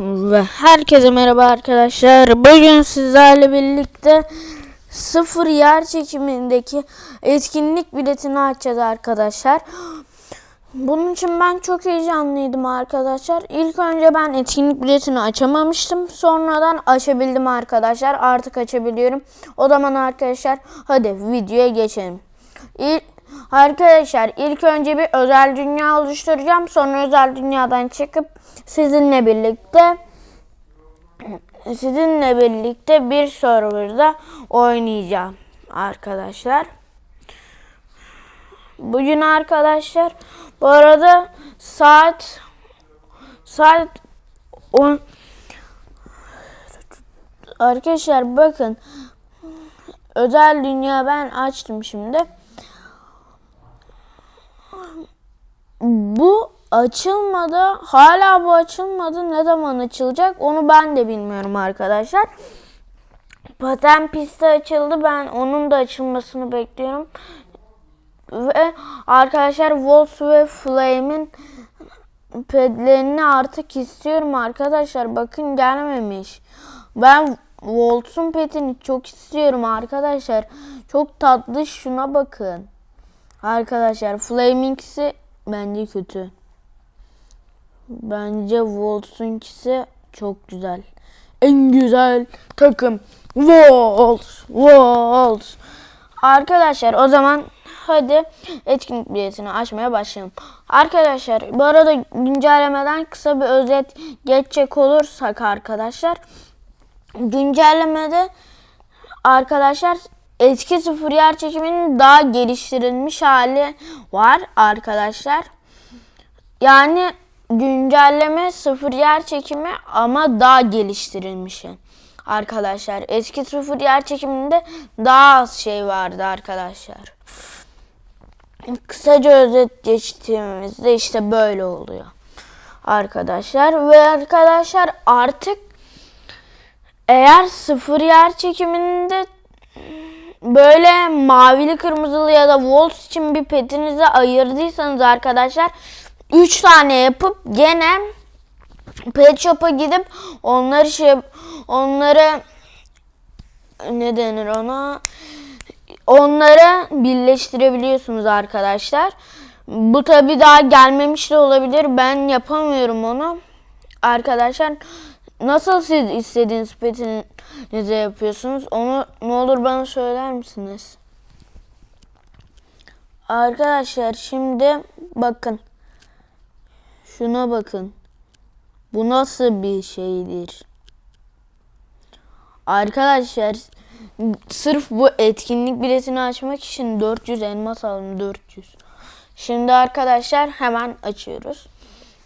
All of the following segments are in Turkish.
Ve herkese merhaba arkadaşlar. Bugün sizlerle birlikte sıfır yer çekimindeki etkinlik biletini açacağız arkadaşlar. Bunun için ben çok heyecanlıydım arkadaşlar. İlk önce ben etkinlik biletini açamamıştım. Sonradan açabildim arkadaşlar. Artık açabiliyorum. O zaman arkadaşlar hadi videoya geçelim. İlk, arkadaşlar ilk önce bir özel dünya oluşturacağım. Sonra özel dünyadan çıkıp sizinle birlikte sizinle birlikte bir serverda oynayacağım arkadaşlar. Bugün arkadaşlar bu arada saat saat 10 Arkadaşlar bakın özel dünya ben açtım şimdi. Bu açılmadı. Hala bu açılmadı. Ne zaman açılacak onu ben de bilmiyorum arkadaşlar. Paten pisti açıldı. Ben onun da açılmasını bekliyorum. Ve arkadaşlar Wolves ve Flame'in pedlerini artık istiyorum arkadaşlar. Bakın gelmemiş. Ben Wolves'un petini çok istiyorum arkadaşlar. Çok tatlı şuna bakın. Arkadaşlar Flaming'si bence kötü. Bence Wolves'unkisi çok güzel. En güzel takım Wolves. Wolves. Arkadaşlar o zaman hadi etkinlik biletini açmaya başlayalım. Arkadaşlar bu arada güncellemeden kısa bir özet geçecek olursak arkadaşlar. Güncellemede arkadaşlar eski sıfır yer çekiminin daha geliştirilmiş hali var arkadaşlar. Yani güncelleme sıfır yer çekimi ama daha geliştirilmişi. Arkadaşlar eski sıfır yer çekiminde daha az şey vardı arkadaşlar. Kısaca özet geçtiğimizde işte böyle oluyor. Arkadaşlar ve arkadaşlar artık eğer sıfır yer çekiminde böyle mavili kırmızılı ya da Wolves için bir petinizi ayırdıysanız arkadaşlar 3 tane yapıp gene pet shop'a gidip onları şey onları ne denir ona onları birleştirebiliyorsunuz arkadaşlar. Bu tabi daha gelmemiş de olabilir. Ben yapamıyorum onu. Arkadaşlar nasıl siz istediğiniz petinize yapıyorsunuz? Onu ne olur bana söyler misiniz? Arkadaşlar şimdi bakın. Şuna bakın. Bu nasıl bir şeydir? Arkadaşlar sırf bu etkinlik biletini açmak için 400 elmas aldım 400. Şimdi arkadaşlar hemen açıyoruz.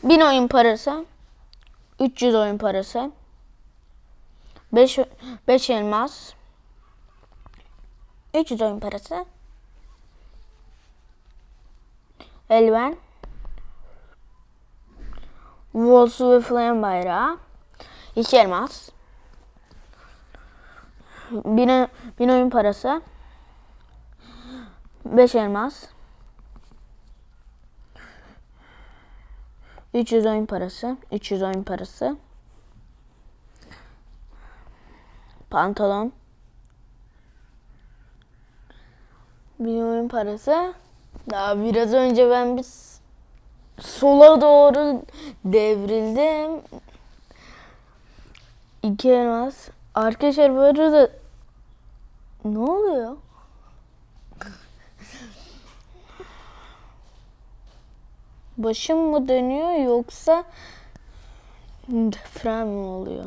1000 oyun parası. 300 oyun parası. 5 5 elmas. 300 oyun parası. Eldiven. Wolves ve Flame bayrağı. 2 elmas. Bin, bin oyun parası. 5 elmas. 300 oyun parası. 300 oyun parası. Pantolon. Bin oyun parası. Daha biraz önce ben bir sola doğru devrildim. İki elmas. Arkadaşlar bu arada ne oluyor? Başım mı dönüyor yoksa deprem mi oluyor?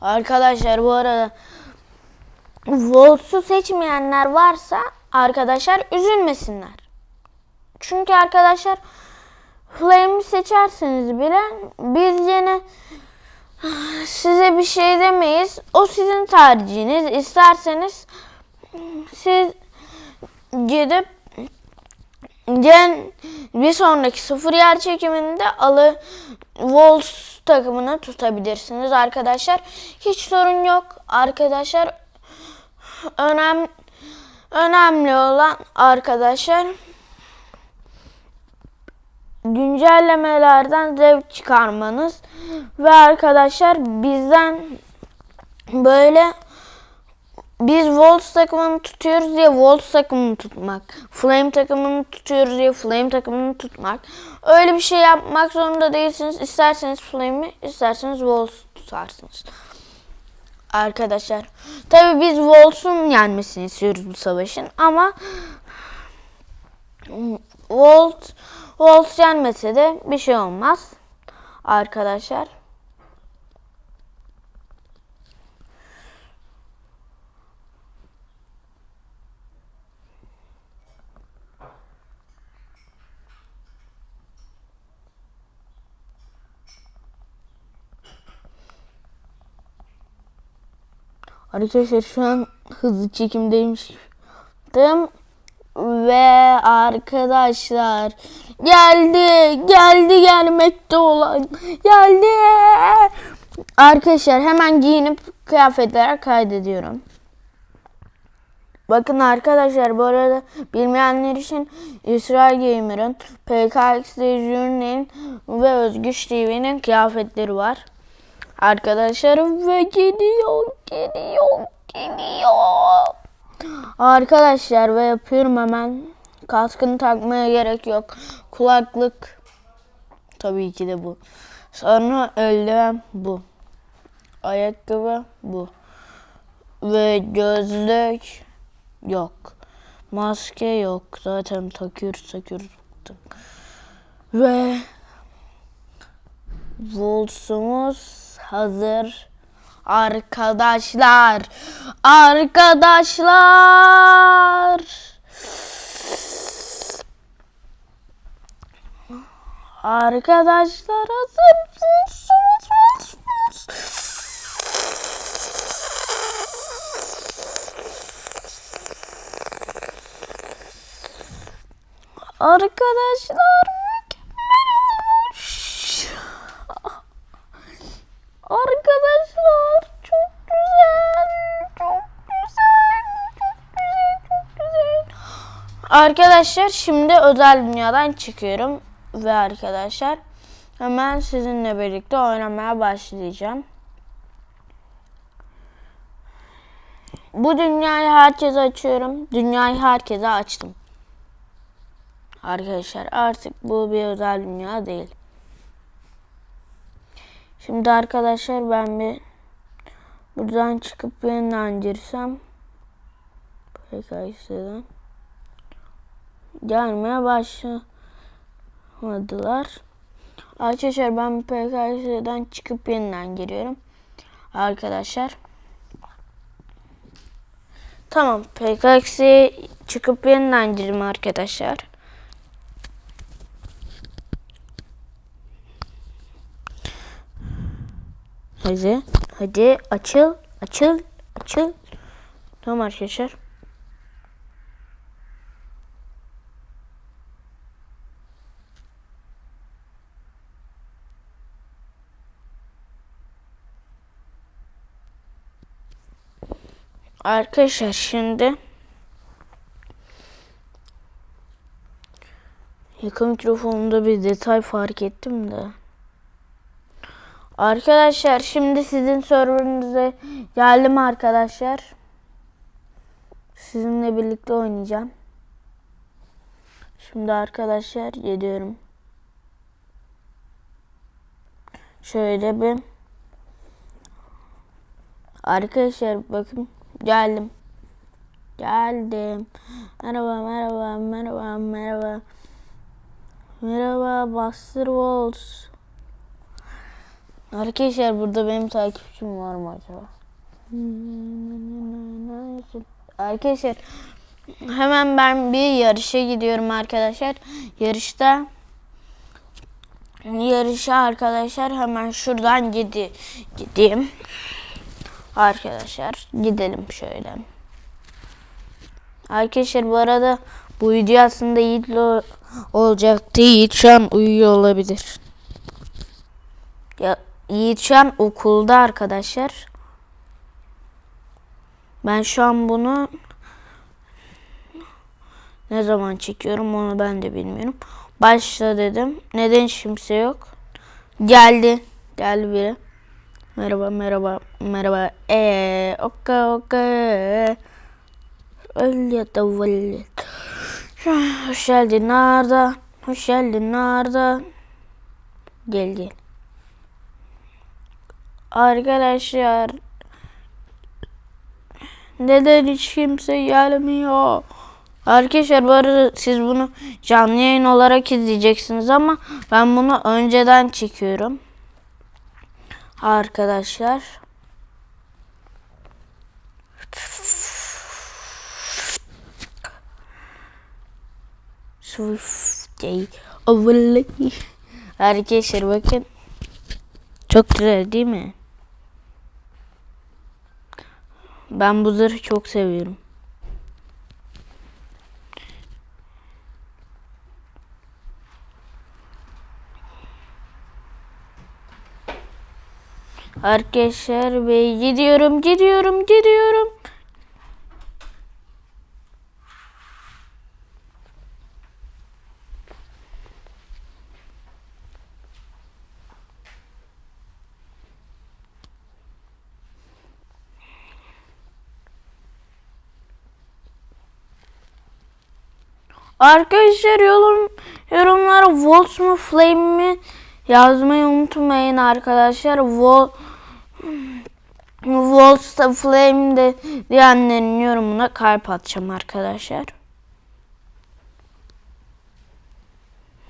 Arkadaşlar bu arada Volts'u seçmeyenler varsa arkadaşlar üzülmesinler. Çünkü arkadaşlar Flame'i seçerseniz bile biz yine size bir şey demeyiz. O sizin tercihiniz. İsterseniz siz gidip gen bir sonraki sıfır yer çekiminde alı Wolves takımını tutabilirsiniz arkadaşlar. Hiç sorun yok arkadaşlar. Önemli önemli olan arkadaşlar güncellemelerden zevk çıkarmanız ve arkadaşlar bizden böyle biz Wolves takımını tutuyoruz diye Wolves takımını tutmak. Flame takımını tutuyoruz diye Flame takımını tutmak. Öyle bir şey yapmak zorunda değilsiniz. İsterseniz Flame'i, isterseniz Wolves tutarsınız. Arkadaşlar. Tabi biz Wolves'un yenmesini istiyoruz bu savaşın ama Wolves, Wolves yenmese de bir şey olmaz. Arkadaşlar. Arkadaşlar şu an hızlı çekimdeymiş. Ve arkadaşlar geldi geldi gelmekte olan geldi. Arkadaşlar hemen giyinip kıyafetlere kaydediyorum. Bakın arkadaşlar bu arada bilmeyenler için İsrail Gamer'ın, PKX Journey'in ve Özgüç TV'nin kıyafetleri var. Arkadaşlarım ve geliyor, geliyor, geliyor. Arkadaşlar ve yapıyorum hemen. Kaskını takmaya gerek yok. Kulaklık. Tabii ki de bu. Sonra eldiven bu. Ayakkabı bu. Ve gözlük yok. Maske yok. Zaten takıyoruz takıyoruz. Ve Voltsumuz hazır. Arkadaşlar. Arkadaşlar. Arkadaşlar hazır mısınız? Arkadaşlar mükemmel olmuş. Arkadaşlar çok güzel. Çok güzel. Çok güzel. Çok güzel. Arkadaşlar şimdi özel dünyadan çıkıyorum. Ve arkadaşlar hemen sizinle birlikte oynamaya başlayacağım. Bu dünyayı herkese açıyorum. Dünyayı herkese açtım. Arkadaşlar artık bu bir özel dünya değil. Şimdi arkadaşlar ben bir buradan çıkıp yeniden girsem PKS'den gelmeye başlamadılar. Arkadaşlar ben PKS'den çıkıp yeniden giriyorum. Arkadaşlar. Tamam PKX'ye çıkıp yeniden girdim arkadaşlar. Hadi. Hadi açıl. Açıl. Açıl. Tamam arkadaşlar. Arkadaşlar şimdi yakın mikrofonunda bir detay fark ettim de. Arkadaşlar şimdi sizin serverınıza geldim arkadaşlar. Sizinle birlikte oynayacağım. Şimdi arkadaşlar geliyorum. Şöyle bir Arkadaşlar bakın geldim. Geldim. Merhaba merhaba merhaba merhaba. Merhaba Buster Walls. Arkadaşlar burada benim takipçim var mı acaba? Arkadaşlar hemen ben bir yarışa gidiyorum arkadaşlar. Yarışta yarışa arkadaşlar hemen şuradan gidi gideyim. Arkadaşlar gidelim şöyle. Arkadaşlar bu arada bu video aslında Yiğit'le olacaktı. Yiğit şu an uyuyor olabilir. Ya Yiğit şu an okulda arkadaşlar. Ben şu an bunu Ne zaman çekiyorum onu ben de bilmiyorum. Başla dedim. Neden kimse yok? Geldi. Geldi biri. Merhaba merhaba merhaba. Eee oka. Öl ya da vel. Hoş geldin Arda. Hoş geldin Arda. Gel gel. Arkadaşlar neden hiç kimse gelmiyor? Arkadaşlar bu arada siz bunu canlı yayın olarak izleyeceksiniz ama ben bunu önceden çekiyorum. Arkadaşlar. Arkadaşlar bakın. Çok güzel değil mi? Ben bu zırhı çok seviyorum. Arkadaşlar ve gidiyorum, gidiyorum, gidiyorum. Arkadaşlar yorum yorumlara Volt mu Flame mi yazmayı unutmayın arkadaşlar. Volt da Flame de diyenlerin yorumuna kalp atacağım arkadaşlar.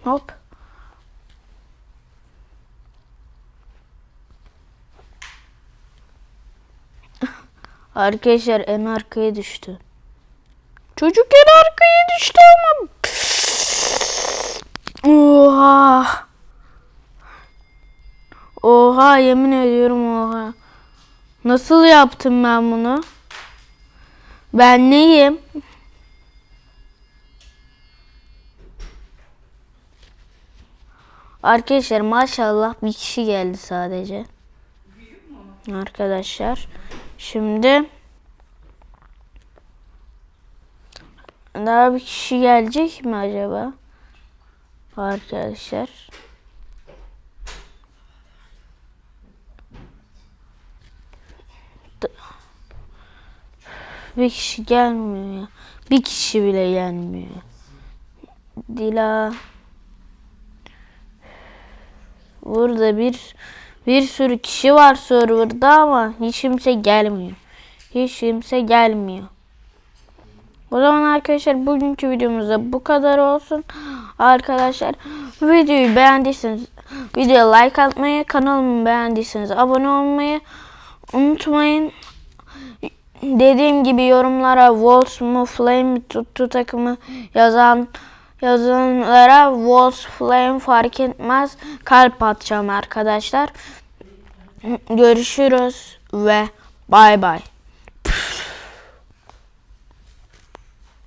Hop. Arkadaşlar en arkaya düştü. Çocuk en arkaya düştü ama. Oha. Oha yemin ediyorum oha. Nasıl yaptım ben bunu? Ben neyim? Arkadaşlar maşallah bir kişi geldi sadece. Arkadaşlar. Şimdi daha bir kişi gelecek mi acaba? Arkadaşlar. Bir kişi gelmiyor ya. Bir kişi bile gelmiyor. Dila. Burada bir bir sürü kişi var serverda ama hiç kimse gelmiyor. Hiç kimse gelmiyor. O zaman arkadaşlar bugünkü videomuzda bu kadar olsun. Arkadaşlar videoyu beğendiyseniz videoya like atmayı, kanalımı beğendiyseniz abone olmayı unutmayın. Dediğim gibi yorumlara Wolves mu Flame tuttu takımı yazan yazanlara Wolves Flame fark etmez kalp atacağım arkadaşlar. Görüşürüz ve bay bay.